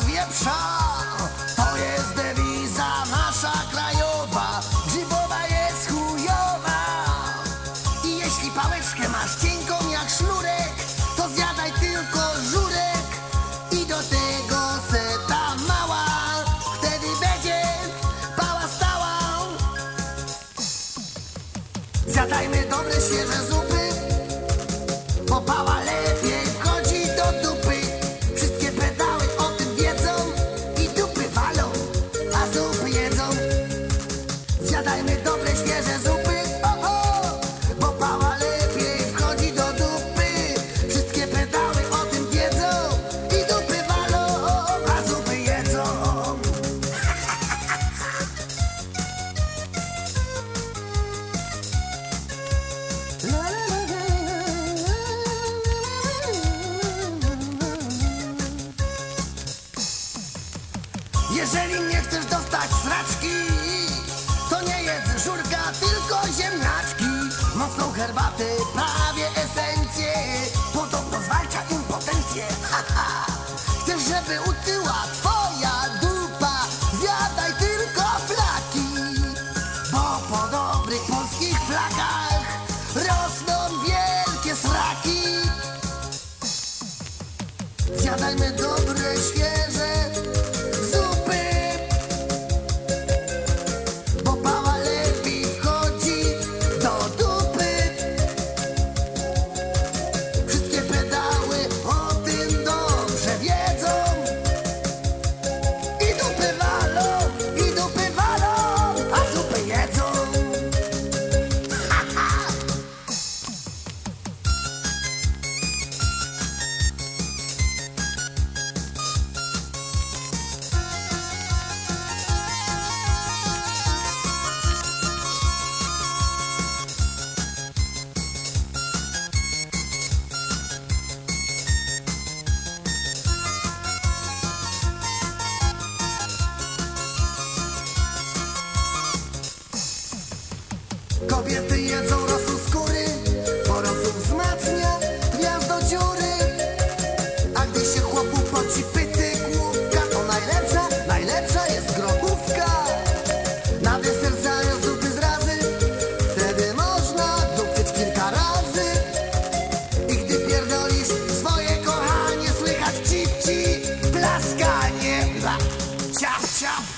z wieprza. To jest dewiza nasza krajowa. Dziwowa jest chujowa. I jeśli pałeczkę masz cienką jak sznurek To zjadaj tylko żurek. I do tego seta mała. Wtedy będzie pała stała. Zjadajmy dobre świeże zupy. Jeżeli nie chcesz dostać sraczki, Kobiety jedzą rosół skóry, bo wzmacnia gniazdo dziury. A gdy się chłopu poci pyty główka, to najlepsza, najlepsza jest grobówka. Na deser zamiast dupy zrazy, wtedy można dupcyć kilka razy. I gdy pierdolisz swoje kochanie, słychać cip, cip, plaskanie, la, ciap, ciap.